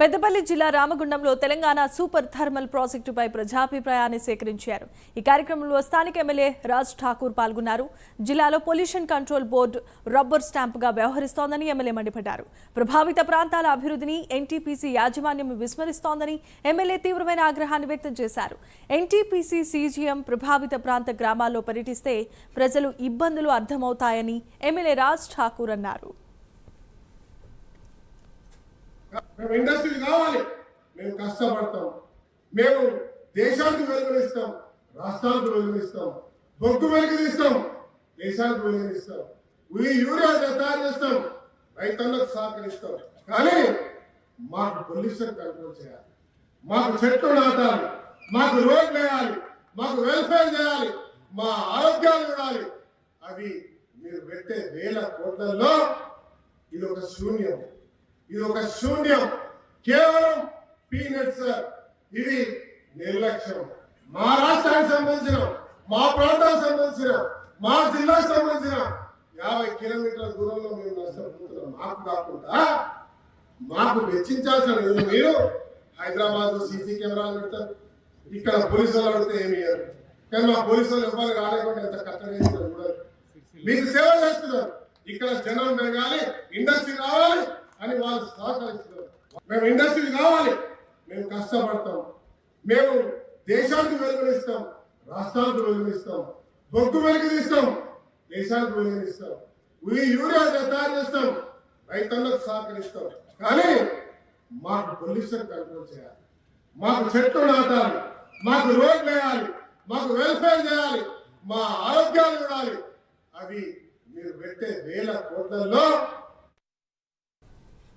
పెద్దపల్లి జిల్లా రామగుండంలో Telangana super thermal ప్రాజెక్టుపై ప్రజాభిప్రాయాన్ని సేకరించారు. ఈ కార్యక్రమంలో స్థానిక ఎమ్మెల్యే రాజ్ ఠాకూర్ పాల్గొన్నారు. జిల్లాలో పొల్యూషన్ కంట్రోల్ బోర్డు రబ్బర్ స్టాంపుగా వ్యవహరిస్తోందని ఎమ్మెల్యే మండిపడ్డారు. ప్రభావిత ప్రాంతాల అభివృద్ధిని ఎన్టీపీసీ యాజమాన్యం విస్మరిస్తోందని ఎమ్మెల్యే తీవ్రమైన ఆగ్రహాన్ని వ్యక్తం చేశారు. ఎన్టీపీసీ సీజీఎం ప్రభావిత ప్రాంత గ్రామాల్లో పర్యటిస్తే ప్రజలు ఇబ్బందులు అర్థమవుతాయని ఎమ్మెల్యే రాజ్ ఠాకూర్ అన్నారు. మేము ఇండస్ట్రీ కావాలి. మేము కష్టపడతాం. మేము దేశానికి వెలుగునిస్తాం. రాష్ట్రానికి వెలుగునిస్తాం. బొగ్గు వెలుగునిస్తాం దేశానికి వెలుగునిస్తాం. ఈ యూరియా తయారు చేస్తాం. రైతులకు సహకరిస్తాం. కానీ మాకు పొల్యూషన్ కంట్రోల్ చేయాలి. మాకు చెట్లు నాటాలి. మాకు రోడ్లు వేయాలి. మాకు వెల్ఫేర్ చేయాలి. మా ఆరోగ్యాలు చూడాలి. అవి మీరు పెట్టే వేల కోట్లలో ఇది ఒక శూన్యం. ఇది ఒక శూన్యం. కేవలం పీనట్స్ ఇది నిర్లక్ష్యం. మా రాష్ట్రానికి సంబంధించిన మా ప్రాంతానికి సంబంధించిన మా జిల్లాకు సంబంధించిన యాభై కిలోమీటర్ల దూరంలో మేము నష్టపోతున్నాం. మాకు కాకుండా మాకు వెచ్చించాల్సిన మీరు హైదరాబాద్ సీసీ కెమెరాలు పెడతారు. ఇక్కడ పోలీసులు అడిగితే ఏమి కానీ మా పోలీసులు ఎవరు రాలేకుండా ఎంత కట్టడి మీరు మీకు సేవ చేస్తున్నారు. ఇక్కడ జనం పెరగాలి ఇండస్ట్రీ రావాలి అని వాళ్ళు సహకరిస్తున్నారు. మేము ఇండస్ట్రీ కావాలి మేము కష్టపడతాం. మేము దేశానికి వెలుగునిస్తాం. రాష్ట్రానికి వెలుగునిస్తాం. బొగ్గు వెలుగునిస్తాం దేశానికి వెలుగునిస్తాం. ఈ యూరియా తయారు చేస్తాం. రైతులకు సహకరిస్తాం. కానీ మాకు పొల్యూషన్ కంట్రోల్ చేయాలి. మాకు చెట్లు నాటాలి. మాకు రోడ్లు వేయాలి. మాకు వెల్ఫేర్ చేయాలి. మా ఆరోగ్యాలు చూడాలి. అవి మీరు పెట్టే వేల కోట్లలో